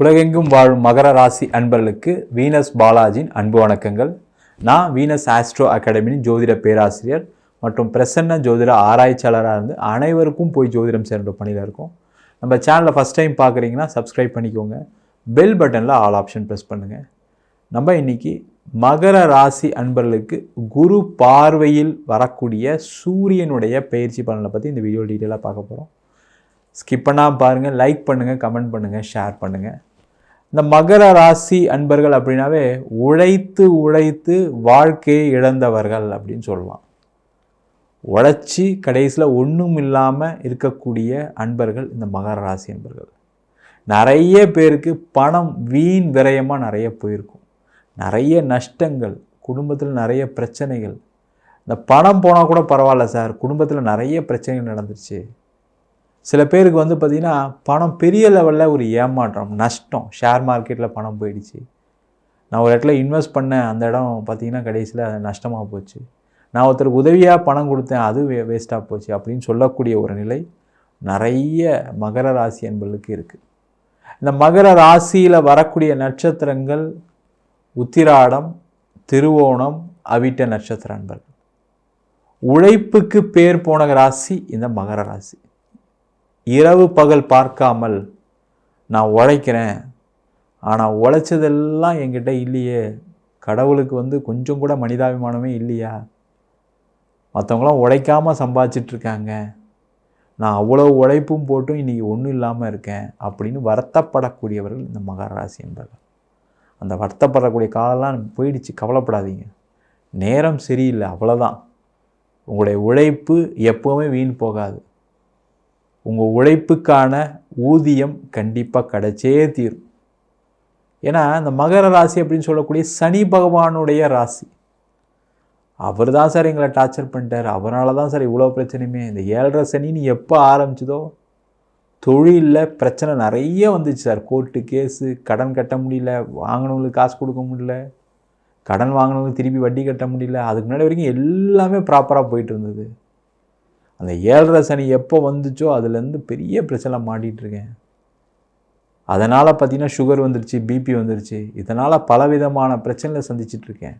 உலகெங்கும் வாழும் மகர ராசி அன்பர்களுக்கு வீனஸ் பாலாஜியின் அன்பு வணக்கங்கள். நான் வீனஸ் ஆஸ்ட்ரோ அகாடமியின் ஜோதிட பேராசிரியர் மற்றும் பிரசன்ன ஜோதிட ஆராய்ச்சியாளராக இருந்து அனைவருக்கும் போய் ஜோதிடம் சேர்ந்த பணியில் இருக்கும். நம்ம சேனலை ஃபஸ்ட் டைம் பார்க்குறீங்கன்னா சப்ஸ்கிரைப் பண்ணிக்கோங்க. பெல் பட்டனில் ஆல் ஆப்ஷன் ப்ரெஸ் பண்ணுங்கள் நம்ம இன்னைக்கு மகர ராசி அன்பர்களுக்கு குரு பார்வையில் வரக்கூடிய சூரியனுடைய பயிற்சி பலனை பற்றி இந்த வீடியோ டீட்டெயிலாக பார்க்க போகிறோம் ஸ்கிப் பண்ணாமல் பாருங்கள் லைக் பண்ணுங்கள் கமெண்ட் பண்ணுங்கள் ஷேர் பண்ணுங்கள் இந்த மகர ராசி அன்பர்கள் அப்படின்னாவே உழைத்து உழைத்து வாழ்க்கையை இழந்தவர்கள் அப்படின்னு சொல்லலாம் உழைச்சி கடைசியில் ஒன்றும் இல்லாமல் இருக்கக்கூடிய அன்பர்கள் இந்த மகர ராசி அன்பர்கள். நிறைய பேருக்கு பணம் வீண் விரயமாக நிறைய போயிருக்கும். நிறைய நஷ்டங்கள் குடும்பத்தில் நிறைய பிரச்சனைகள். இந்த பணம் போனால் கூட பரவாயில்ல சார் குடும்பத்தில் நிறைய பிரச்சனைகள் நடந்துருச்சு. சில பேருக்கு வந்து பார்த்திங்கன்னா பணம் பெரிய லெவலில் ஒரு ஏமாற்றம் நஷ்டம். ஷேர் மார்க்கெட்டில் பணம் போயிடுச்சு. நான் ஒரு இடத்துல இன்வெஸ்ட் பண்ணேன் அந்த இடம் பார்த்திங்கன்னா கடைசியில் அது நஷ்டமாக போச்சு. நான் ஒருத்தருக்கு உதவியாக பணம் கொடுத்தேன் அது வே வேஸ்ட்டாக போச்சு அப்படின்னு சொல்லக்கூடிய ஒரு நிலை நிறைய மகர ராசி என்பர்களுக்கு இருக்குது இந்த மகர ராசியில் வரக்கூடிய நட்சத்திரங்கள் உத்திராடம் திருவோணம் அவிட்ட நட்சத்திர அன்பர்கள். உழைப்புக்கு பேர் போன ராசி இந்த மகர ராசி. இரவு பகல் பார்க்காமல் நான் உழைக்கிறேன். ஆனால் உழைச்சதெல்லாம் என்கிட்ட இல்லையே. கடவுளுக்கு வந்து கொஞ்சம் கூட மனிதாபிமானமே இல்லையா? மற்றவங்களாம் உழைக்காமல் சம்பாதிச்சிட்ருக்காங்க நான் அவ்வளோ உழைப்பும் போட்டும் இன்றைக்கி ஒன்றும் இல்லாமல் இருக்கேன் அப்படின்னு வருத்தப்படக்கூடியவர்கள் இந்த மகராசி என்பவர்கள் அந்த வருத்தப்படக்கூடிய காலம்லாம் போயிடுச்சு. கவலைப்படாதீங்க. நேரம் சரியில்லை. அவ்வளோதான் உங்களுடைய உழைப்பு எப்போவுமே வீண் போகாது. உங்கள் உழைப்புக்கான ஊதியம் கண்டிப்பாக கிடைச்சே தீரும். ஏன்னா இந்த மகர ராசி அப்படின்னு சொல்லக்கூடிய சனி பகவானுடைய ராசி. அவர் தான் சார் எங்களை டார்ச்சர் பண்ணிட்டார். அவரால் தான் சார் இவ்வளோ பிரச்சனையுமே. இந்த ஏழரை சனின்னு எப்போ ஆரம்பிச்சதோ தொழிலில் பிரச்சனை நிறைய வந்துச்சு சார். கோர்ட்டு கேஸு கடன் கட்ட முடியல வாங்கினவங்களுக்கு காசு கொடுக்க முடியல கடன் வாங்கினவங்களுக்கு திருப்பி வட்டி கட்ட முடியல. அதுக்கு முன்னாடி வரைக்கும் எல்லாமே ப்ராப்பராக போயிட்டு இருந்தது. அந்த ஏழரை சனி எப்போ வந்துச்சோ அதுலேருந்து பெரிய பிரச்சனை மாட்டிகிட்ருக்கேன். அதனால் பார்த்திங்கன்னா சுகர் வந்துருச்சு பிபி வந்துருச்சு. இதனால் பலவிதமான பிரச்சனைகளை சந்திச்சிட்ருக்கேன்.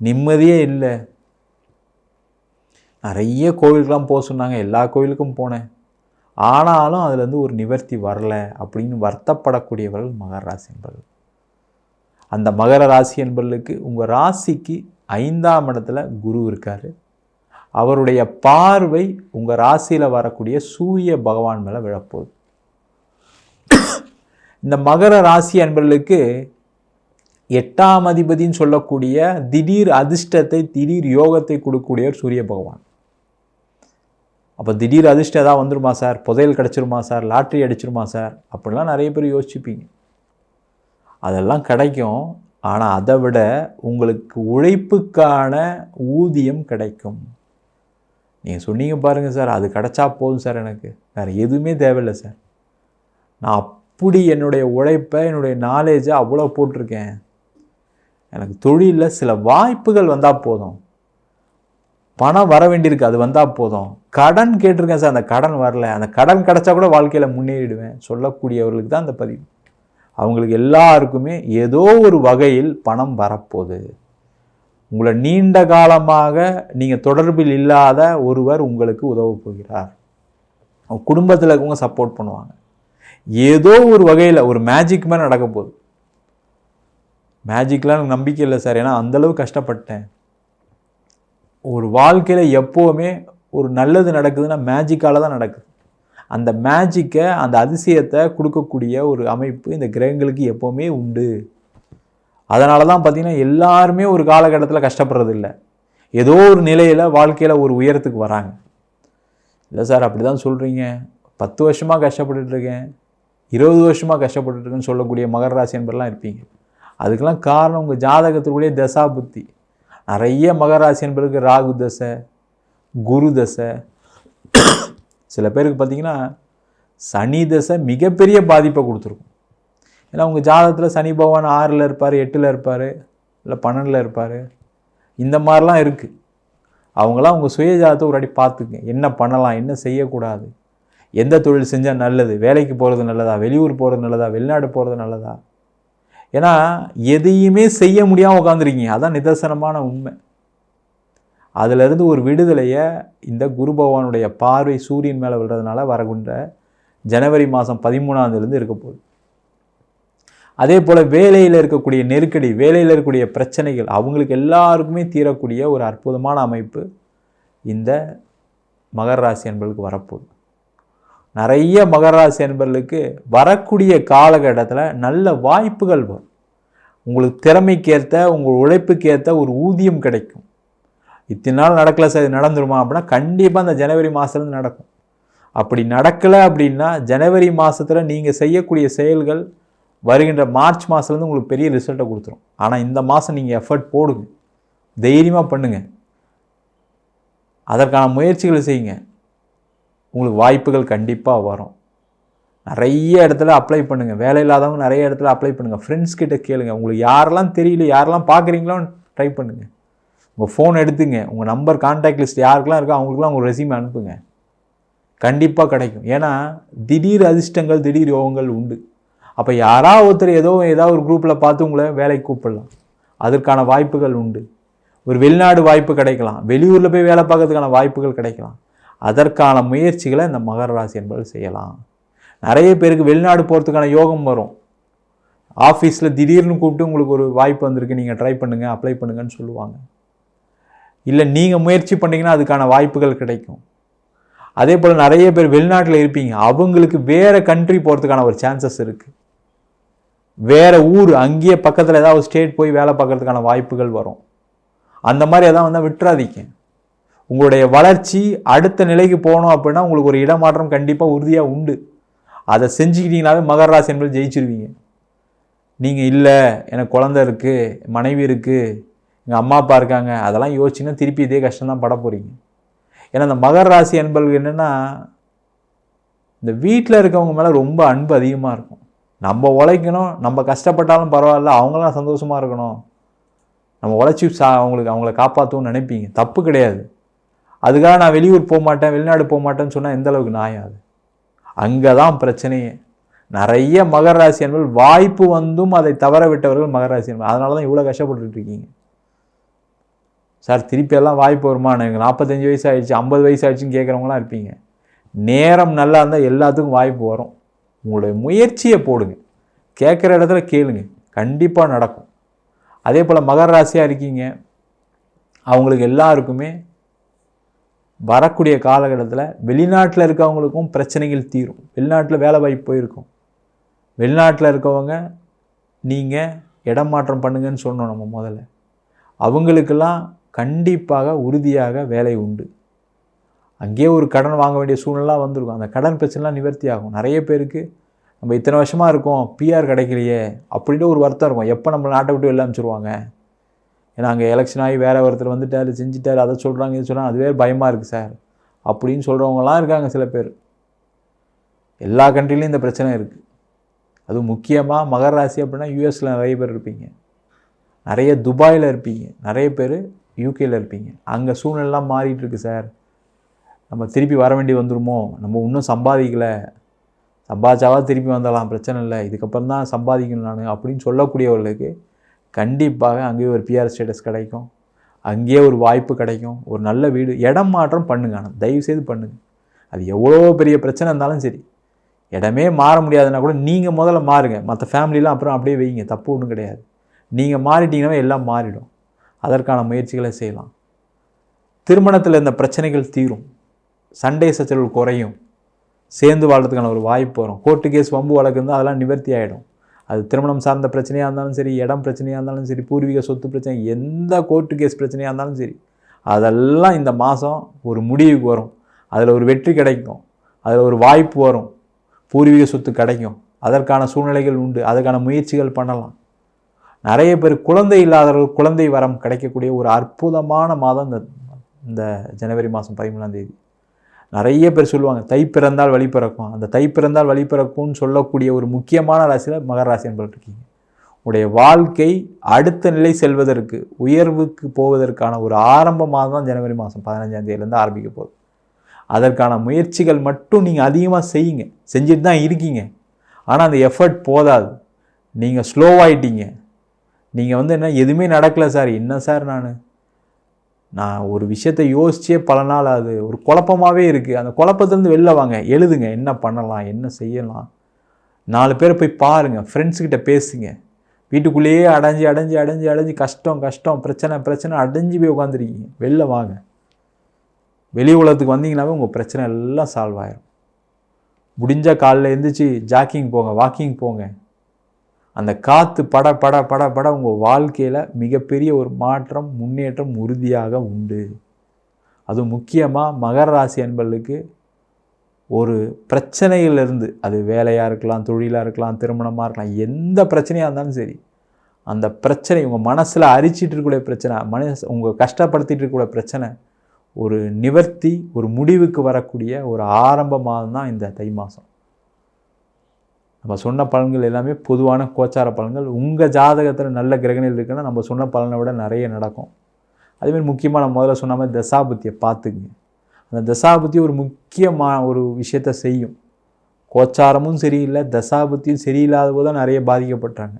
நிம்மதியே இல்லை. நிறைய கோவிலுக்கெலாம் போக சொன்னாங்க எல்லா கோவிலுக்கும் போனேன். ஆனாலும் அதுலேருந்து ஒரு நிவர்த்தி வரல அப்படின்னு வருத்தப்படக்கூடியவர்கள் மகர ராசி என்பர்கள். அந்த மகர ராசி என்பர்களுக்கு உங்கள் ராசிக்கு ஐந்தாம் இடத்துல குரு இருக்கார். அவருடைய பார்வை உங்கள் ராசியில் வரக்கூடிய சூரிய பகவான் மேலே விழப்போகுது. இந்த மகர ராசி அன்பர்களுக்கு எட்டாம் அதிபதின்னு சொல்லக்கூடிய திடீர் அதிர்ஷ்டத்தை திடீர் யோகத்தை கொடுக்கக்கூடியவர் சூரிய பகவான். அப்போ திடீர் அதிர்ஷ்டம் ஏதாவது வந்துருமா சார்? புதையல் கிடச்சிருமா சார்? லாட்ரி அடிச்சிருமா சார்? அப்படிலாம் நிறைய பேர் யோசிச்சுப்பீங்க. அதெல்லாம் கிடைக்கும். ஆனால் அதை விட உங்களுக்கு உழைப்புக்கான ஊதியம் கிடைக்கும். நீங்கள் சொன்னீங்க பாருங்கள் சார் அது கிடச்சா போதும் சார் எனக்கு. வேறு எதுவுமே தேவையில்லை சார். நான் அப்படி என்னுடைய உழைப்பை என்னுடைய நாலேஜை அவ்வளோ போட்டிருக்கேன். எனக்கு தொழிலில் சில வாய்ப்புகள் வந்தால் போதும். பணம் வர வேண்டியிருக்கு அது வந்தால் போதும். கடன் கேட்டிருக்கேன் சார் அந்த கடன் வரல. அந்த கடன் கிடச்சா கூட வாழ்க்கையில் முன்னேறிடுவேன். சொல்லக்கூடியவர்களுக்கு தான் அந்த பதிவு. அவங்களுக்கு எல்லாருக்குமே ஏதோ ஒரு வகையில் பணம் வரப்போகுது. உங்களை நீண்ட காலமாக நீங்கள் தொடர்பில் இல்லாத ஒருவர் உங்களுக்கு உதவ போகிறார். குடும்பத்தில் இருக்கவங்க சப்போர்ட் பண்ணுவாங்க. ஏதோ ஒரு வகையில் ஒரு மேஜிக் மாதிரி நடக்க போகுது. மேஜிக்லாம் எனக்கு நம்பிக்கை இல்லை சார். ஏன்னா அந்தளவு கஷ்டப்பட்டேன். ஒரு வாழ்க்கையில் எப்போவுமே ஒரு நல்லது நடக்குதுன்னா மேஜிக்கால் தான் நடக்குது. அந்த மேஜிக்கை அந்த அதிசயத்தை கொடுக்கக்கூடிய ஒரு அமைப்பு இந்த கிரகங்களுக்கு எப்போவுமே உண்டு. அதனால தான் பார்த்திங்கன்னா எல்லாருமே ஒரு காலகட்டத்தில் கஷ்டப்படுறது இல்லை ஏதோ ஒரு நிலையில் வாழ்க்கையில் ஒரு உயரத்துக்கு வராங்க. இல்லை சார் அப்படி தான் சொல்கிறீங்க பத்து வருஷமாக கஷ்டப்பட்டுட்ருக்கேன் இருபது வருஷமாக கஷ்டப்பட்டுருக்குன்னு சொல்லக்கூடிய மகர ராசி என்பரெலாம் இருப்பீங்க. அதுக்கெல்லாம் காரணம் உங்கள் ஜாதகத்துக்குள்ளே தசா புத்தி. நிறைய மகராசி என்பதற்கு ராகு தசை குரு தசை. சில பேருக்கு பார்த்திங்கன்னா சனி தசை மிகப்பெரிய பாதிப்பை கொடுத்துருக்கும். ஏன்னா உங்கள் ஜாதகத்தில் சனி பகவான் ஆறில் இருப்பார் எட்டில் இருப்பார் இல்லை பன்னெண்டில் இருப்பார். இந்த மாதிரிலாம் இருக்குது அவங்களாம் உங்கள் சுய ஜாதகத்தை ஒரு அடி பார்த்துக்குங்க. என்ன பண்ணலாம் என்ன செய்யக்கூடாது எந்த தொழில் செஞ்சால் நல்லது வேலைக்கு போகிறது நல்லதா வெளியூர் போகிறது நல்லதா வெளிநாடு போகிறது நல்லதா? ஏன்னா எதையுமே செய்ய முடியாமல் உட்காந்துருக்கீங்க அதான் நிதர்சனமான உண்மை. அதிலிருந்து ஒரு விடுதலையை இந்த குரு பகவானுடைய பார்வை சூரியன் மேலே விழுறதுனால வரகுன்ற ஜனவரி மாதம் பதிமூணாந்தேதிலேருந்து இருக்க போகுது. அதே போல் வேலையில் இருக்கக்கூடிய நெருக்கடி வேலையில் இருக்கக்கூடிய பிரச்சனைகள் அவங்களுக்கு எல்லாருக்குமே தீரக்கூடிய ஒரு அற்புதமான அமைப்பு இந்த மகர ராசி என்பர்களுக்கு வரப்போகுது. நிறைய மகர ராசி என்பர்களுக்கு வரக்கூடிய காலகட்டத்தில் நல்ல வாய்ப்புகள் வரும். உங்களுக்கு திறமைக்கேற்ற உங்கள் உழைப்புக்கேற்ற ஒரு ஊதியம் கிடைக்கும். இத்தனை நாள் நடக்கல சார் இது நடந்துருமா அப்படின்னா கண்டிப்பாக அந்த ஜனவரி மாதத்துலேருந்து நடக்கும். அப்படி நடக்கலை அப்படின்னா ஜனவரி மாதத்தில் நீங்கள் செய்யக்கூடிய செயல்கள் வருகின்ற மார்ச் மாதத்துலேருந்து உங்களுக்கு பெரிய ரிசல்ட்டை கொடுத்துரும். ஆனால் இந்த மாதம் நீங்கள் எஃபர்ட் போடுங்க. தைரியமாக பண்ணுங்கள் அதற்கான முயற்சிகளை செய்யுங்க. உங்களுக்கு வாய்ப்புகள் கண்டிப்பாக வரும். நிறைய இடத்துல அப்ளை பண்ணுங்கள் வேலை இல்லாதவங்க நிறைய இடத்துல அப்ளை பண்ணுங்கள் ஃப்ரெண்ட்ஸ் கிட்ட கேளுங்கள் உங்களுக்கு யாரெல்லாம் தெரியல யாரெல்லாம் பார்க்குறீங்களோ ட்ரை பண்ணுங்கள் உங்கள் ஃபோன் எடுத்துங்க. உங்கள் நம்பர் கான்டாக்ட் லிஸ்ட் யாருக்கெல்லாம் இருக்கோ அவங்களுக்குலாம் உங்கள் ரெசியூம் அனுப்புங்க. கண்டிப்பாக கிடைக்கும். ஏன்னா திடீர் அதிர்ஷ்டங்கள் திடீர் யோகங்கள் உண்டு. அப்போ யாராவது ஒருத்தர் ஏதோ ஏதாவது ஒரு குரூப்பில் பார்த்து உங்களை வேலைக்கு கூப்பிடலாம். அதற்கான வாய்ப்புகள் உண்டு. ஒரு வெளிநாடு வாய்ப்பு கிடைக்கலாம். வெளியூரில் போய் வேலை பார்க்கறதுக்கான வாய்ப்புகள் கிடைக்கலாம். அதற்கான முயற்சிகளை இந்த மகர ராசி என்பவர்கள் செய்யலாம். நிறைய பேருக்கு வெளிநாடு போகிறதுக்கான யோகம் வரும். ஆஃபீஸில் திடீர்னு கூப்பிட்டு உங்களுக்கு ஒரு வாய்ப்பு வந்திருக்கு நீங்கள் ட்ரை பண்ணுங்கள் அப்ளை பண்ணுங்கன்னு சொல்லுவாங்க. இல்லை நீங்கள் முயற்சி பண்ணிங்கன்னா அதுக்கான வாய்ப்புகள் கிடைக்கும். அதே போல் நிறைய பேர் வெளிநாட்டில் இருப்பீங்க. அவங்களுக்கு வேறு கண்ட்ரி போகிறதுக்கான ஒரு சான்சஸ் இருக்குது வேறு ஊர் அங்கேயே பக்கத்தில் ஏதாவது ஸ்டேட் போய் வேலை பார்க்குறதுக்கான வாய்ப்புகள் வரும். அந்த மாதிரி எதாவது வந்தால் விட்டுறாதீங்க. உங்களுடைய வளர்ச்சி அடுத்த நிலைக்கு போகணும் அப்படின்னா உங்களுக்கு ஒரு இடமாற்றம் கண்டிப்பாக உறுதியாக உண்டு. அதை செஞ்சுக்கிட்டீங்கனாவே மகர ராசி என்பது ஜெயிச்சிருவீங்க. நீங்கள் இல்லை எனக்கு குழந்த இருக்குது மனைவி இருக்குது எங்கள் அம்மா அப்பா இருக்காங்க அதெல்லாம் யோசிச்சுன்னா திருப்பி இதே கஷ்டம்தான் பட போகிறீங்க ஏன்னா இந்த மகர ராசி என்பது என்னென்னா இந்த வீட்டில் இருக்கவங்க மேலே ரொம்ப அன்பு அதிகமாக இருக்கும். நம்ம உழைக்கணும் நம்ம கஷ்டப்பட்டாலும் பரவாயில்ல அவங்களாம் சந்தோஷமாக இருக்கணும். நம்ம உழைச்சி சா அவங்களுக்கு அவங்கள காப்பாற்றணும்னு நினைப்பீங்க. தப்பு கிடையாது. அதுக்காக நான் வெளியூர் போக மாட்டேன் வெளிநாடு போக மாட்டேன்னு சொன்னால் எந்த அளவுக்கு நியாயம் அது? அங்கே தான் பிரச்சனையே நிறைய மகர ராசி என்பது வாய்ப்பு வந்தும் அதை தவற விட்டவர்கள் மகர ராசி என்பது அதனால தான் இவ்வளோ கஷ்டப்பட்டுட்டு இருக்கீங்க. சார் திருப்பி எல்லாம் வாய்ப்பு வருமா? எனக்கு நாற்பத்தஞ்சு வயசு ஆயிடுச்சு ஐம்பது வயசு ஆயிடுச்சுன்னு கேட்குறவங்களாம் இருப்பீங்க. நேரம் நல்லா இருந்தால் எல்லாத்துக்கும் வாய்ப்பு வரும். உங்களுடைய முயற்சியை போடுங்க. கேட்குற இடத்துல கேளுங்க. கண்டிப்பாக நடக்கும். அதே போல் மகர ராசியாக இருக்கீங்க. அவங்களுக்கு எல்லாருக்குமே வரக்கூடிய காலகட்டத்தில் வெளிநாட்டில் இருக்கவங்களுக்கும் பிரச்சனைகள் தீரும். வெளிநாட்டில் வேலை வாய்ப்பு போயிருக்கும். வெளிநாட்டில் இருக்கவங்க நீங்கள் இடம் மாற்றம் பண்ணுங்கன்னு சொன்னோம் நம்ம முதல்ல. அவங்களுக்கெல்லாம் கண்டிப்பாக உறுதியாக வேலை உண்டு. அங்கேயே ஒரு கடன் வாங்க வேண்டிய சூழ்நிலை வந்திருக்கும். அந்த கடன் பிரச்சனைலாம் நிவர்த்தி ஆகும் நிறைய பேருக்கு நம்ம இத்தனை வருஷமாக இருக்கோம் பிஆர் கிடைக்கலையே அப்படின்ட்டு ஒரு வருத்தம் இருக்கும். எப்போ நம்ம நாட்டை விட்டு வெளில அமைச்சிருவாங்க ஏன்னா அங்கே எலெக்ஷன் ஆகி வேறு ஒருத்தர் வந்துட்டார் செஞ்சுட்டார் அதை சொல்கிறாங்க இது சொல்கிறாங்க அதுவே பயமாக இருக்குது சார் அப்படின்னு சொல்கிறவங்களாம் இருக்காங்க சில பேர். எல்லா கண்ட்ரிலையும் இந்த பிரச்சனை இருக்குது அதுவும் முக்கியமாக மகர ராசி அப்படின்னா யூஎஸில் நிறைய பேர் இருப்பீங்க. நிறைய துபாயில் இருப்பீங்க. நிறைய பேர் யூகேயில் இருப்பீங்க. அங்கே சூழ்நிலாம் மாறிட்டு இருக்கு சார் நம்ம திருப்பி வர வேண்டி வந்துடுமோ நம்ம இன்னும் சம்பாதிக்கலை. சம்பாதிச்சாவா திருப்பி வந்துடலாம் பிரச்சனை இல்லை. இதுக்கப்புறம் தான் சம்பாதிக்கணும் நான் அப்படின்னு சொல்லக்கூடியவர்களுக்கு கண்டிப்பாக அங்கேயே ஒரு பிஆர் ஸ்டேட்டஸ் கிடைக்கும். அங்கேயே ஒரு வாய்ப்பு கிடைக்கும். ஒரு நல்ல வீடு இடம் மாற்றம் பண்ணுங்க ஆனால் தயவுசெய்து பண்ணுங்க. அது எவ்வளோ பெரிய பிரச்சனை இருந்தாலும் சரி. இடமே மாற முடியாதுன்னா கூட நீங்கள் முதல்ல மாறுங்க. மற்ற ஃபேமிலிலாம் அப்புறம் அப்படியே வைங்க. தப்பு ஒன்றும் கிடையாது. நீங்கள் மாறிட்டீங்கன்னா எல்லாம் மாறிடும். அதற்கான முயற்சிகளை செய்யலாம். திருமணத்தில் இந்த பிரச்சனைகள் தீரும். சண்டை சச்சரவு குறையும். சேர்ந்து வாழ்றதுக்கான ஒரு வாய்ப்பு வரும். கோர்ட்டு கேஸ் வம்பு வழக்கு இருந்தால் அதெல்லாம் நிவர்த்தி ஆகிடும் அது திருமணம் சார்ந்த பிரச்சனையாக இருந்தாலும் சரி இடம் பிரச்சனையாக இருந்தாலும் சரி பூர்வீக சொத்து பிரச்சனை எந்த கோர்ட்டு கேஸ் பிரச்சனையாக இருந்தாலும் சரி அதெல்லாம் இந்த மாதம் ஒரு முடிவுக்கு வரும். அதில் ஒரு வெற்றி கிடைக்கும். அதில் ஒரு வாய்ப்பு வரும். பூர்வீக சொத்து கிடைக்கும். அதற்கான சூழ்நிலைகள் உண்டு. அதற்கான முயற்சிகள் பண்ணலாம். நிறைய பேர் குழந்தை இல்லாதவர்கள் குழந்தை வரம் கிடைக்கக்கூடிய ஒரு அற்புதமான மாதம் இந்த இந்த ஜனவரி மாதம் பதிமூணாம் தேதி. நிறைய பேர் சொல்லுவாங்க தை பிறந்தால் வழி பிறக்கும். அந்த தை பிறந்தால் வழி பிறக்கும்னு சொல்லக்கூடிய ஒரு முக்கியமான ராசியில் மகர ராசி என்பது இருக்கீங்க. உடைய வாழ்க்கை அடுத்த நிலை செல்வதற்கு உயர்வுக்கு போவதற்கான ஒரு ஆரம்பமாக தான் ஜனவரி மாதம் பதினஞ்சாம் தேதியிலேருந்து ஆரம்பிக்க போகுது. அதற்கான முயற்சிகள் மட்டும் நீங்கள் அதிகமாக செய்யுங்க. செஞ்சுட்டு தான் இருக்கீங்க. ஆனால் அந்த எஃபர்ட் போதாது. நீங்கள் ஸ்லோவாயிட்டீங்க நீங்கள் வந்து என்ன எதுவுமே நடக்கலை சார். என்ன சார் நான்? நான் ஒரு விஷயத்தை யோசிச்சே பல நாள் ஆகுது ஒரு குழப்பமாகவே இருக்குது அந்த குழப்பத்துலேருந்து வெளில வாங்க. எழுதுங்க. என்ன பண்ணலாம்? என்ன செய்யலாம்? நாலு பேரை போய் பாருங்கள் ஃப்ரெண்ட்ஸுக்கிட்ட பேசுங்க. வீட்டுக்குள்ளேயே அடைஞ்சு அடைஞ்சு அடைஞ்சு அடைஞ்சு கஷ்டம் கஷ்டம் பிரச்சனை பிரச்சனை அடைஞ்சு போய் உட்காந்துருக்கீங்க வெளில வாங்க. வெளி உலகத்துக்கு வந்தீங்கன்னாவே உங்கள் பிரச்சனை எல்லாம் சால்வ் ஆயிரும். முடிஞ்ச காலையில் எழுந்திரிச்சு ஜாக்கிங் போங்க வாக்கிங் போங்க. அந்த காற்று பட பட பட பட உங்கள் வாழ்க்கையில் மிகப்பெரிய ஒரு மாற்றம் முன்னேற்றம் உறுதியாக உண்டு. அது முக்கியமாக மகர ராசி அன்பர்களுக்கு ஒரு பிரச்சனையிலிருந்து அது வேலையாக இருக்கலாம் தொழிலாக இருக்கலாம் திருமணமாக இருக்கலாம் எந்த பிரச்சனையாக இருந்தாலும் சரி அந்த பிரச்சனை உங்கள் மனசில் அரிச்சிட்டு இருக்கக்கூடிய பிரச்சனை மனசு உங்கள் கஷ்டப்படுத்திட்டு இருக்கக்கூடிய பிரச்சனை ஒரு நிவர்த்தி ஒரு முடிவுக்கு வரக்கூடிய ஒரு ஆரம்ப மாதம் தான் இந்த தை மாதம் நம்ம சொன்ன பலன்கள் எல்லாமே பொதுவான கோச்சார பலன்கள். உங்கள் ஜாதகத்தில் நல்ல கிரகணிகள் இருக்குன்னா நம்ம சொன்ன பலனை விட நிறைய நடக்கும். அதேமாதிரி முக்கியமாக நம்ம முதல்ல சொன்ன மாதிரி தசாபுத்தியை பார்த்துக்குங்க. அந்த தசாபுத்தி ஒரு முக்கியமான ஒரு விஷயத்தை செய்யும். கோச்சாரமும் சரியில்லை தசாபுத்தியும் சரியில்லாத போது தான் நிறைய பாதிக்கப்பட்டாங்க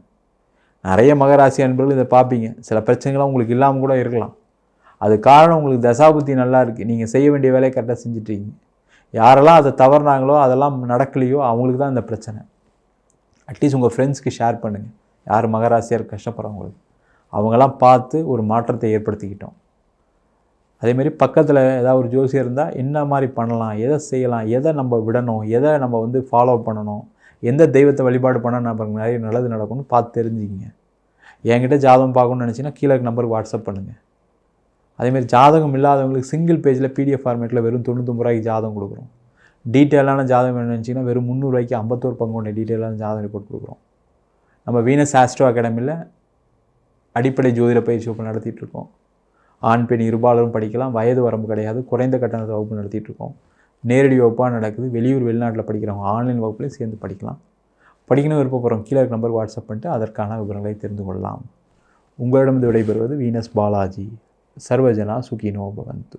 நிறைய மகராசி அன்பர்கள் இதை பார்ப்பீங்க. சில பிரச்சனைகள்லாம் உங்களுக்கு இல்லாமல் கூட இருக்கலாம். அது காரணம் உங்களுக்கு தசாபுத்தி நல்லா இருக்குது நீங்கள் செய்ய வேண்டிய வேலையை கரெக்டாக செஞ்சிட்ருக்கீங்க யாரெல்லாம் அதை தவறுனாங்களோ அதெல்லாம் நடக்கலையோ அவங்களுக்கு தான் இந்த பிரச்சனை. அட்லீஸ்ட் உங்கள் ஃப்ரெண்ட்ஸ்க்கு ஷேர் பண்ணுங்கள் யார் மகராசியார் கஷ்டப்படுறவங்களுக்கு அவங்களாம் பார்த்து ஒரு மாற்றத்தை ஏற்படுத்திக்கிட்டோம். அதேமாரி பக்கத்தில் ஏதாவது ஒரு ஜோசியர் இருந்தால் என்ன மாதிரி பண்ணலாம் எதை செய்யலாம் எதை நம்ம விடணும் எதை நம்ம வந்து ஃபாலோ பண்ணணும் எந்த தெய்வத்தை வழிபாடு பண்ணால் நம்ம நிறைய நல்லது நடக்கும்னு பார்த்து தெரிஞ்சுக்கிங்க. என்கிட்ட ஜாதகம் பார்க்கணும்னு நினச்சிங்கன்னா கீழே நம்பருக்கு வாட்ஸ்அப் பண்ணுங்கள் அதேமாரி ஜாதகம் இல்லாதவங்களுக்கு சிங்கிள் பேஜில் பிடிஎஃப் ஃபார்மேட்டில் வெறும் தொண்ணூத்தொம்பது ரூபாய்க்கு ஜாதகம் கொடுக்குறோம். டீட்டெயிலான ஜாதகம் வேணும்னு நினச்சிங்கன்னா வெறும் முந்நூறுவாய்க்கு ஐம்பத்தோரு பங்கு கொண்ட டீட்டெயிலான ஜாதகம் ரிப்போர்ட் கொடுக்குறோம். நம்ம வீனஸ் ஆஸ்ட்ரோ அகாடமியில் அடிப்படை ஜோதிட பயிற்சி வகுப்பு நடத்திட்டுருக்கோம் ஆண் பெண் இருபாலரும் படிக்கலாம். வயது வரம்பு கிடையாது. குறைந்த கட்டணத்தை வகுப்பு நடத்திட்டுருக்கோம் நேரடி வகுப்பாக நடக்குது. வெளியூர் வெளிநாட்டில் படிக்கிறவங்க ஆன்லைன் வகுப்புலையும் சேர்ந்து படிக்கலாம். படிக்கணும் விருப்பப்படுறோம் கீழே இருக்க நம்பர் வாட்ஸ்அப் பண்ணிட்டு அதற்கான விவரங்களை தெரிந்து கொள்ளலாம். உங்களிடமிருந்து விடைபெறுவது வீனஸ் பாலாஜி சர்வஜனா சுகினோ பவந்து.